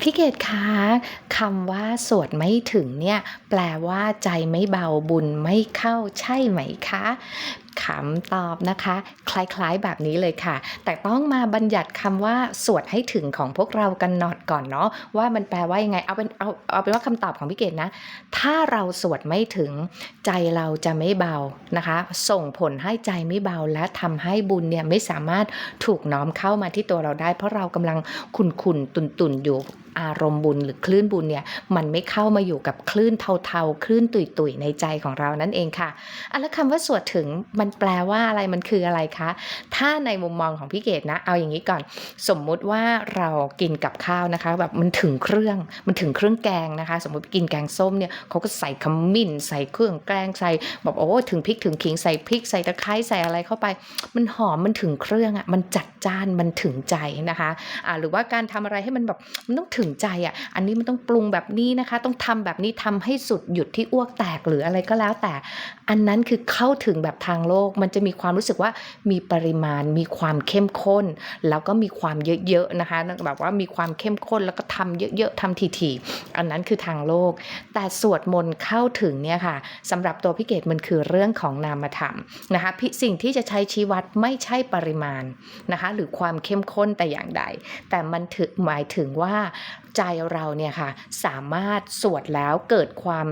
พี่เกดคะคำว่าสวดไม่ถึงเนี่ยแปลว่าใจไม่เบาบุญไม่เข้าใช่ไหมคะคำตอบนะคะ คล้ายๆแบบนี้เลยค่ะ แต่ต้องมาบัญญัติคำว่าสวดให้ถึงของพวกเรากันหนอดก่อนเนาะว่ามันแปลว่ายังไงเอาเป็นเอาเอาเป็นว่าคำตอบของพี่เกดนะ ถ้าเราสวดไม่ถึงใจเราจะไม่เบานะคะ ส่งผลให้ใจไม่เบาและทำให้บุญเนี่ยไม่สามารถถูกน้อมเข้ามาที่ตัวเราได้ เพราะเรากำลังขุนขุนตุนตุนๆอยู่อารมณ์บุญหรือคลื่นบุญเนี่ยมันไม่เข้ามาอยู่กับคลื่นเทาๆ คลื่นตุยๆในใจของเรานั่นเองค่ะอันแล้วคำว่าสวดถึงมันแปลว่าอะไรมันคืออะไรคะ ถ้าในมุมมองของพี่เกดนะ เอาอย่างนี้ก่อน สมมุติว่าเรากินกับข้าวนะคะ แบบมันถึงเครื่องมันถึงเครื่องแกงนะคะ สมมติกินแกงส้มเนี่ยเขาก็ใส่ขมิ้น ใส่เครื่องแกงใส่แบบโอ้ถึงพริกถึงขิงใส่พริกใส่ตะไคร้ใส่อะไรเข้าไป มันหอมมันถึงเครื่องอะ่ะมันจัดจ้านมันถึงใจนะคะอ่าหรือว่าการทำอะไรให้มันแบบมันต้องถึงึงใจอะ่ะ อันนี้มันต้องปรุงแบบนี้นะคะ ต้องทำแบบนี้ทำให้สุดหยุดที่อ้วกแตกหรืออะไรก็แล้วแต่ อันนั้นคือเข้าถึงแบบทางโลก มันจะมีความรู้สึกว่ามีปริมาณ มีความเข้มข้น แล้วก็มีความเยอะๆนะคะ แบบว่ามีความเข้มข้นแล้วก็ทำเยอะๆทำทีๆอันนั้นคือทางโลก แต่สวดมนต์เข้าถึงเนี่ยค่ะสำหรับตัวพี่เกดมันคือเรื่องของนามธรรมนะคะสิ่งที่จะใช้ชี้วัดไม่ใช่ปริมาณนะคะหรือความเข้มข้นแต่อย่างใด แต่มันถึงหมายถึงว่าใจเราเนี่ยค่ะสามารถสวดแล้วเกิดความ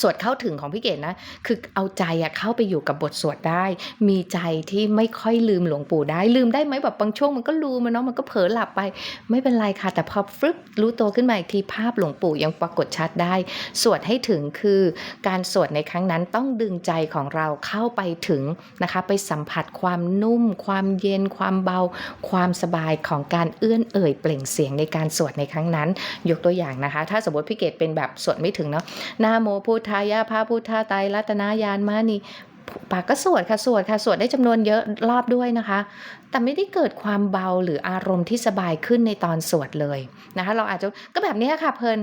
สวดเข้าถึงของพี่เกดนะ คือเอาใจอะเข้าไปอยู่กับบทสวดได้ มีใจที่ไม่ค่อยลืมหลวงปู่ได้ ลืมได้ไหมแบบบางช่วงมันก็ลืมมันเนาะมันก็เผลอหลับไป ไม่เป็นไรค่ะ แต่พอฟึบรู้ตัวขึ้นมาอีกทีภาพหลวงปู่ยังปรากฏชัดได้ สวดให้ถึงคือการสวดในครั้งนั้นต้องดึงใจของเราเข้าไปถึงนะคะ ไปสัมผัสความนุ่ม ความเย็น ความเบา ความสบายของการเอื้อนเอ่ยเปล่งเสียงในการสวดในครั้งนั้น ยกตัวอย่างนะคะ ถ้าสมมติพี่เกดเป็นแบบสวดไม่ถึงเนาะนาโมพุทธายะพระพุทธไตรรัตนายานมานีปากก็สวดค่ะสวดค่ะสวดได้จำนวนเยอะรอบด้วยนะคะ แต่ไม่ได้เกิดความเบาหรืออารมณ์ที่สบายขึ้นในตอนสวดเลยนะคะ เราอาจจะก็แบบนี้ค่ะเพลิน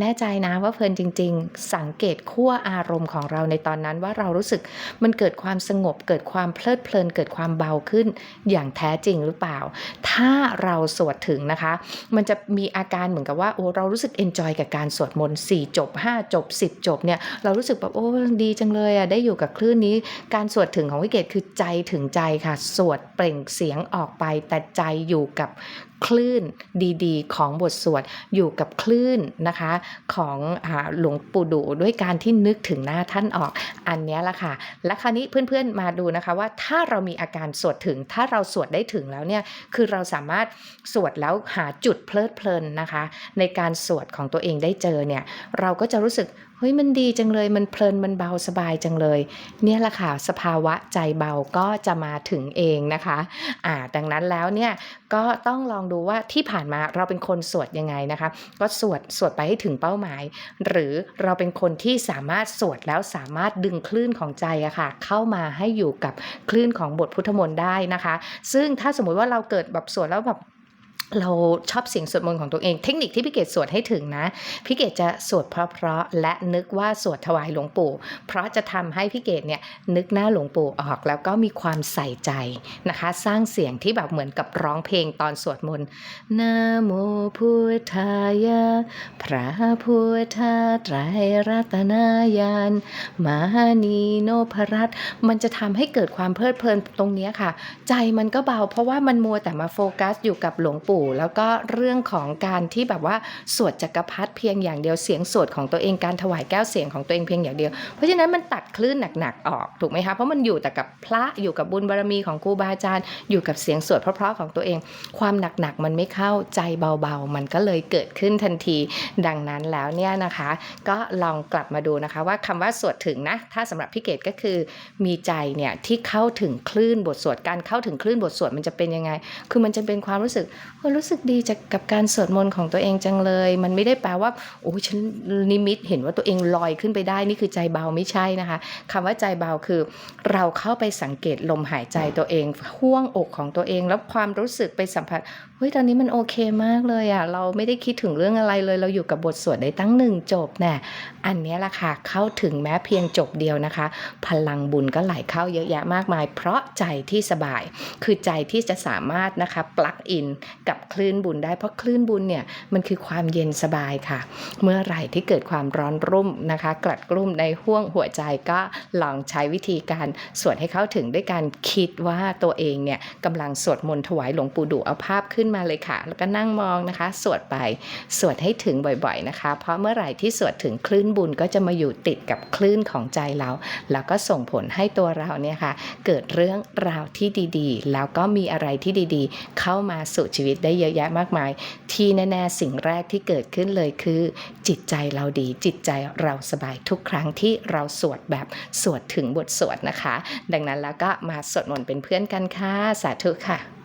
แน่ใจนะว่าเพลินจริง ๆ สังเกตขั้วอารมณ์ของเราในตอนนั้นว่าเรารู้สึกมันเกิดความสงบ เกิดความเพลิดเพลิน เกิดความเบาขึ้น อย่างแท้จริงหรือเปล่า ถ้าเราสวดถึงนะคะ มันจะมีอาการเหมือนกับว่าโอ้เรารู้สึกเอนจอยกับการสวดมนต์4จบ 5 จบ 10 จบเนี่ยเรารู้สึกแบบโอ้ดีจังเลยอะได้อยู่กับคลื่นนี้ การสวดถึงของวิเกตคือใจถึงใจค่ะ สวดเปล่งเสียงออกไปแต่ใจอยู่กับคลื่นดีๆ ของบทสวดอยู่กับคลื่นนะคะของอหลวงปู่ดูด้วยการที่นึกถึงหน้าท่านออกอันนี้ละค่ะ และคราวนี้เพื่อนๆมาดูนะคะว่าถ้าเรามีอาการสวดถึง ถ้าเราสวดได้ถึงแล้วเนี่ยคือเราสามารถสวดแล้วหาจุดเพลิดเพลินนะคะ ในการสวดของตัวเองได้เจอเนี่ยเราก็จะรู้สึกเฮ้ยมันดีจังเลยมันเพลินมันเบาสบายจังเลย เนี่ยแหละค่ะสภาวะใจเบาก็จะมาถึงเองนะคะอ่าดังนั้นแล้วเนี่ยก็ต้องลองดูว่าที่ผ่านมาเราเป็นคนสวดยังไงนะคะ ก็สวดสวดไปให้ถึงเป้าหมาย หรือเราเป็นคนที่สามารถสวดแล้วสามารถดึงคลื่นของใจอะค่ะ เข้ามาให้อยู่กับคลื่นของบทพุทธมนต์ได้นะคะ ซึ่งถ้าสมมุติว่าเราเกิดแบบสวดแล้วแบบ เราชอบเสียงสวดมนต์ของตัวเอง เทคนิคที่พี่เกดสวดให้ถึงนะ พี่เกดจะสวดเพราะๆและนึกว่าสวดถวายหลวงปู่ เพราะจะทำให้พี่เกดเนี่ยนึกหน้าหลวงปู่ออก แล้วก็มีความใส่ใจนะคะ สร้างเสียงที่แบบเหมือนกับร้องเพลงตอนสวดมนต์นะโมพุทธายะพระพุทธไตรรัตนายานมหานีโนพรัตมันจะทำให้เกิดความเพลิดเพลินตรงเนี้ยค่ะ ใจมันก็เบา เพราะว่ามันมัวแต่มาโฟกัสอยู่กับหลวงปู่แล้วก็เรื่องของการที่แบบว่าสวดจักรพรรดิเพียงอย่างเดียวเสียงสวดของตัวเองการถวายแก้วเสียงของตัวเองเพียงอย่างเดียว เพราะฉะนั้นมันตัดคลื่นหนักๆออกถูกไหมคะเพราะมันอยู่แต่กับพระอยู่กับบุญบารมีของครูบาอาจารย์ อยู่กับเสียงสวดเพราะๆของตัวเอง ความหนักๆมันไม่เข้าใจเบาๆ มันก็เลยเกิดขึ้นทันทีดังนั้นแล้วเนี่ยนะคะ ก็ลองกลับมาดูนะคะ ว่าคำว่าสวดถึงนะถ้าสำหรับพี่เกดก็คือมีใจเนี่ยที่เข้าถึงคลื่นบทสวดการเข้าถึงคลื่นบทสวดมันจะเป็นยังไง คือมันจะเป็นความรู้สึกเฮ้ยรู้สึกดีจากกับการสวดมนต์ของตัวเองจังเลย มันไม่ได้แปลว่าโอ้ฉันนิมิตเห็นว่าตัวเองลอยขึ้นไปได้นี่คือใจเบาไม่ใช่นะคะคำว่าใจเบาคือ เราเข้าไปสังเกตลมหายใจตัวเองห่วงอกของตัวเองแล้วความรู้สึกไปสัมผัสเฮ้ยตอนนี้มันโอเคมากเลยอะ่ะเราไม่ได้คิดถึงเรื่องอะไรเลยเราอยู่กับบทสวดได้ตั้งหนึ่งจบแน่อันนี้แหละค่ะเข้าถึงแม้เพียงจบเดียวนะคะ พลังบุญก็ไหลเข้าเยอะแยะมากมาย เพราะใจที่สบาย คือใจที่จะสามารถนะคะปลักอินกับกับคลื่นบุญได้เพราะคลื่นบุญเนี่ยมันคือความเย็นสบายค่ะ เมื่อไหร่ที่เกิดความร้อนรุ่มนะคะ กลัดกลุ่มในห้วงหัวใจก็ลองใช้วิธีการสวดให้เข้าถึงด้วยการคิดว่าตัวเองเนี่ยกำลังสวดมนต์ถวายหลวงปู่ดูเอาภาพขึ้นมาเลยค่ะ แล้วก็นั่งมองนะคะ สวดไปสวดให้ถึงบ่อยๆนะคะ เพราะเมื่อไหร่ที่สวดถึงคลื่นบุญก็จะมาอยู่ติดกับคลื่นของใจเรา แล้วก็ส่งผลให้ตัวเราเนี่ยค่ะเกิดเรื่องราวที่ดีๆ แล้วก็มีอะไรที่ดีๆ เข้ามาสู่ชีวิตได้เยอะแยะมากมาย ที่แน่ ๆ สิ่งแรกที่เกิดขึ้นเลยคือ จิตใจเราดีจิตใจเราสบายทุกครั้งที่เราสวดแบบสวดถึงบทสวดนะคะ ดังนั้นแล้วก็มาสวดมนต์เป็นเพื่อนกันค่ะ สาธุค่ะ